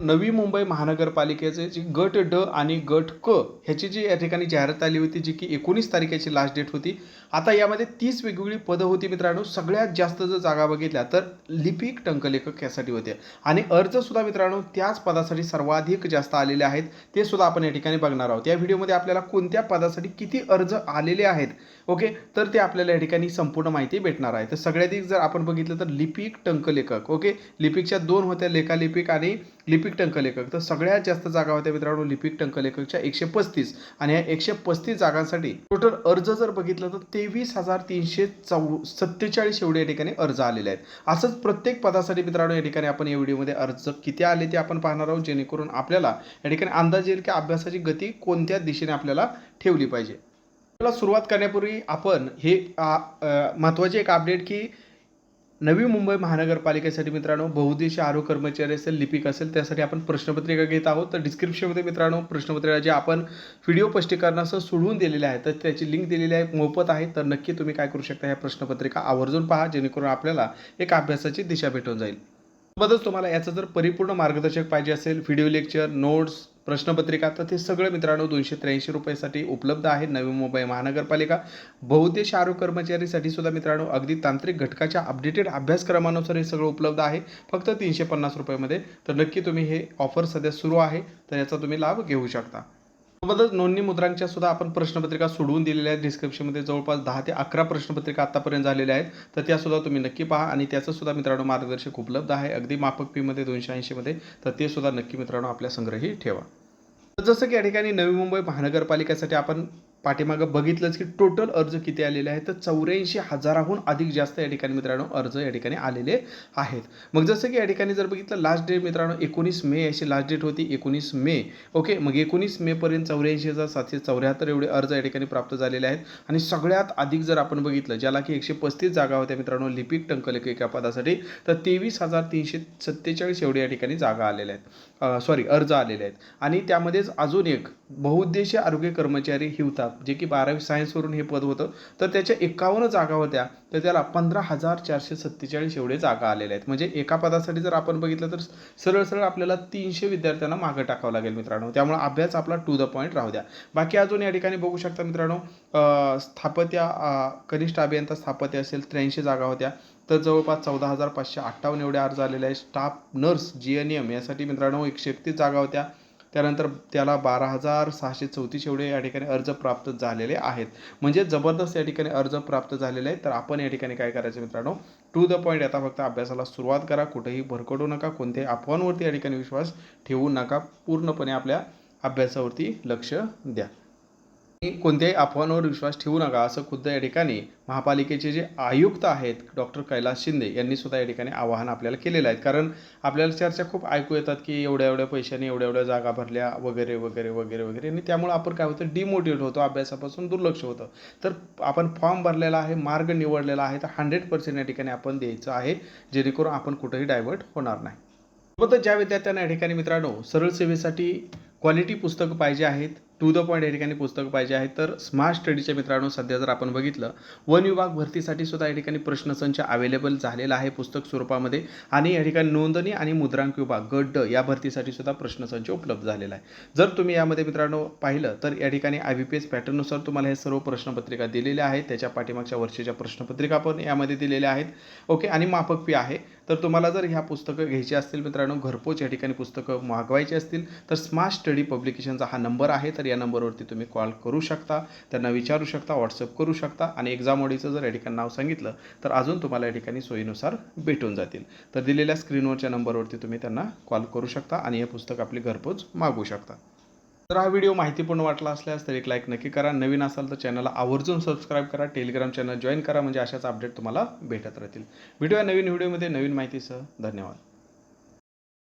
नवी मुंबई महानगरपालिकेचे जी गट ड आणि गट क ह्याची जी या ठिकाणी जाहिरात आली होती जी की एकोणीस तारखेची लास्ट डेट होती आता यामध्ये तीस वेगवेगळी पदं होती मित्रांनो. सगळ्यात जास्त जर जागा बघितल्या तर लिपिक टंकलेखक यासाठी होते आणि अर्जसुद्धा मित्रांनो त्याच पदासाठी सर्वाधिक जास्त आलेले आहेत. ते सुद्धा आपण या ठिकाणी बघणार आहोत. या व्हिडिओमध्ये आपल्याला कोणत्या पदासाठी किती अर्ज आलेले आहेत ओके? तर ते आपल्याला या ठिकाणी संपूर्ण माहिती भेटणार आहे. तर सगळ्यात जर आपण बघितलं तर लिपिक टंकलेखक ओके? लिपिकच्या दोन होत्या लेखालिपिक आणि लिपिक टंकलेखक. तर सगळ्यात जास्त जागा होत्या मित्रांनो लिपिक टंकलेखकच्या एकशे पस्तीस. आणि या एकशे पस्तीस जागांसाठी टोटल अर्ज जर बघितलं तर तेवीस हजार तीनशे चौ सत्तेचाळीस एवढे या ठिकाणी अर्ज आलेले आहेत. असंच प्रत्येक पदासाठी मित्रांनो या ठिकाणी आपण या व्हिडिओमध्ये अर्ज किती आले ते आपण पाहणार आहोत जेणेकरून आपल्याला या ठिकाणी अंदाज येईल की अभ्यासाची गती कोणत्या दिशेने आपल्याला ठेवली पाहिजे. आपल्याला सुरुवात करण्यापूर्वी आपण हे महत्त्वाचे एक अपडेट की नवी मुंबई महानगरपालिकेसाठी मित्रांनो बहुउद्देशीय आरोग्य कर्मचारी असेल लिपिक असेल त्यासाठी आपण प्रश्नपत्रिका घेत आहोत. तर डिस्क्रिप्शनमध्ये मित्रांनो प्रश्नपत्रिका जे आपण व्हिडिओ स्पष्टीकरणासह सोडवून दिलेले आहे तर त्याची लिंक दिलेली आहे मोफत आहे. तर नक्की तुम्ही काय करू शकता ह्या प्रश्नपत्रिका आवर्जून पहा जेणेकरून आपल्याला एक अभ्यासाची दिशा भेटून जाईल. सोबतच तुम्हाला याचं जर परिपूर्ण मार्गदर्शक पाहिजे असेल व्हिडिओ लेक्चर नोट्स प्रश्नपत्रिका. तर ते सगळं मित्रांनो दोनशे त्र्याऐंशी रुपयासाठी उपलब्ध आहे. नवी मुंबई महानगरपालिका. बहुउद्देशीय आरोग्य कर्मचारीसाठी सुद्धा मित्रांनो अगदी तांत्रिक घटकाच्या अपडेटेड अभ्यासक्रमानुसार हे सगळं उपलब्ध आहे. फक्त तीनशे पन्नास रुपयामध्ये. तर नक्की तुम्ही हे ऑफर सध्या सुरू आहे. तर याचा तुम्ही लाभ घेऊ शकता. सोबतच नोंदणी मुद्रांच्या सुद्धा आपण प्रश्नपत्रिका सोडवून दिलेल्या आहेत. डिस्क्रिप्शनमध्ये जवळपास दहा ते अकरा प्रश्नपत्रिका आतापर्यंत झालेल्या आहेत. तर त्या सुद्धा तुम्ही नक्की पहा आणि त्याचं सुद्धा मित्रांनो मार्गदर्शक उपलब्ध आहे. अगदी माफक फीमध्ये दोनशे ऐंशीमध्ये तर ते सुद्धा नक्की मित्रांनो आपल्या संग्रही ठेवा. जसं की या ठिकाणी नवी मुंबई महानगरपालिकेसाठी आपण पाठीमागं बघितलंच की टोटल अर्ज किती आलेले आहेत? तर चौऱ्याऐंशी हजाराहून अधिक जास्त या ठिकाणी मित्रांनो अर्ज या ठिकाणी आलेले आहेत. मग जसं की या ठिकाणी जर बघितलं लास्ट डेट मित्रांनो एकोणीस मे अशी लास्ट डेट होती एकोणीस मे. ओके मग एकोणीस मेपर्यंत चौऱ्याऐंशी हजार सातशे चौऱ्याहत्तर एवढे अर्ज या ठिकाणी प्राप्त झालेले आहेत. आणि सगळ्यात अधिक जर आपण बघितलं ज्याला की एकशे पस्तीस जागा होत्या मित्रांनो लिपिक टंकलेख एका पदासाठी तर तेवीस हजार तीनशे सत्तेचाळीस एवढे या ठिकाणी जागा आलेल्या आहेत. सॉरी अर्ज आलेले आहेत. आणि त्यामध्येच अजून एक बहुउद्देशीय आरोग्य कर्मचारी हिवतात जे की बारावी सायन्सवरून हे पद होतं तर त्याच्या एकावन्न जागा होत्या. तर त्याला पंधरा हजार चारशे सत्तेचाळीस एवढे जागा आलेल्या आहेत. म्हणजे एका पदासाठी जर आपण बघितलं तर सरळ सरळ आपल्याला तीनशे विद्यार्थ्यांना मागं टाकावं लागेल मित्रांनो. त्यामुळे अभ्यास आपला टू द पॉईंट राहू द्या. बाकी अजून या ठिकाणी बघू शकता मित्रांनो स्थापत्या स्थापत्य कनिष्ठ अभियंता स्थापत्य असेल त्र्याऐंशी जागा होत्या. तर जवळपास चौदा हजार पाचशे अठ्ठावन्न एवढे अर्ज आलेले आहे staff nurse G N M यासाठी मित्रांनो एकशे एकतीस जागा होत्या. त्यानंतर त्याला बारा हजार सहाशे चौतीस एवढे या ठिकाणी अर्ज प्राप्त झालेले आहेत. म्हणजे जबरदस्त या ठिकाणी अर्ज प्राप्त झालेले आहेत. तर आपण या ठिकाणी काय करायचं मित्रांनो? टू द पॉईंट आता फक्त अभ्यासाला सुरुवात करा. कुठेही भरकटू नका. कोणत्याही अफवांवरती या ठिकाणी विश्वास ठेवू नका. पूर्णपणे आपल्या अभ्यासावरती लक्ष द्या. कोणत्याही अफवांवर विश्वास ठेवू नका असं खुद्द या ठिकाणी महापालिकेचे जे आयुक्त आहेत डॉक्टर कैलास शिंदे यांनी सुद्धा या ठिकाणी आवाहन आपल्याला केलेलं आहे. कारण आपल्याला चर्चा खूप ऐकू येतात की एवढ्या एवढ्या पैशाने एवढ्या एवढ्या जागा भरल्या वगैरे वगैरे वगैरे वगैरे. आणि त्यामुळे आपण काय होतं डिमोटिवेट होतो अभ्यासापासून दुर्लक्ष होतं. तर आपण फॉर्म भरलेला आहे मार्ग निवडलेला आहे तर हंड्रेड पर्सेंट या ठिकाणी आपण द्यायचं आहे जेणेकरून आपण कुठेही डायव्हर्ट होणार नाही. सोबतच ज्या विद्यार्थ्यांना या ठिकाणी मित्रांनो सरळ सेवेसाठी क्वालिटी पुस्तकं पाहिजे आहेत टू द पॉईंट या ठिकाणी पुस्तकं पाहिजे आहेत. तर स्मार्ट स्टडीच्या मित्रांनो सध्या जर आपण बघितलं वन विभाग भरतीसाठी सुद्धा या ठिकाणी प्रश्नसंच अवेलेबल झालेला आहे पुस्तक स्वरूपामध्ये. आणि या ठिकाणी नोंदणी आणि मुद्रांक विभाग गट ड या भरतीसाठी सुद्धा प्रश्नसंच उपलब्ध झालेला आहे. जर तुम्ही यामध्ये मित्रांनो पाहिलं तर या ठिकाणी आय बी पी एस पॅटर्ननुसार तुम्हाला हे सर्व प्रश्नपत्रिका दिलेल्या आहेत. त्याच्या पाठीमागच्या वर्षीच्या प्रश्नपत्रिका पण यामध्ये दिलेल्या आहेत. ओके आणि माफक फी आहे. तर तुम्हाला जर ह्या पुस्तकं घ्यायची असतील मित्रांनो घरपोच या ठिकाणी पुस्तकं मागवायची असतील तर स्मार्ट स्टडी पब्लिकेशनचा हा नंबर आहे तर या नंबरवरती तुम्ही कॉल करू शकता त्यांना विचारू शकता व्हॉट्सअप करू शकता आणि एक्झाम ओडीचं जर या ठिकाणी नाव सांगितलं तर अजून तुम्हाला या ठिकाणी सोयीनुसार भेटून जातील. तर दिलेल्या स्क्रीनवरच्या नंबरवरती तुम्ही त्यांना कॉल करू शकता आणि हे पुस्तक आपली घरपोच मागवू शकता. तर हा व्हिडिओ माहितीपूर्ण वाटला असल्यास तर एक लाईक नक्की करा. नवीन असाल तर चॅनलला आवर्जून सबस्क्राईब करा. टेलिग्राम चॅनल जॉईन करा. म्हणजे अशाच अपडेट तुम्हाला भेटत राहतील. भेटूया नवीन व्हिडिओमध्ये. नवीन माहितीसह धन्यवाद.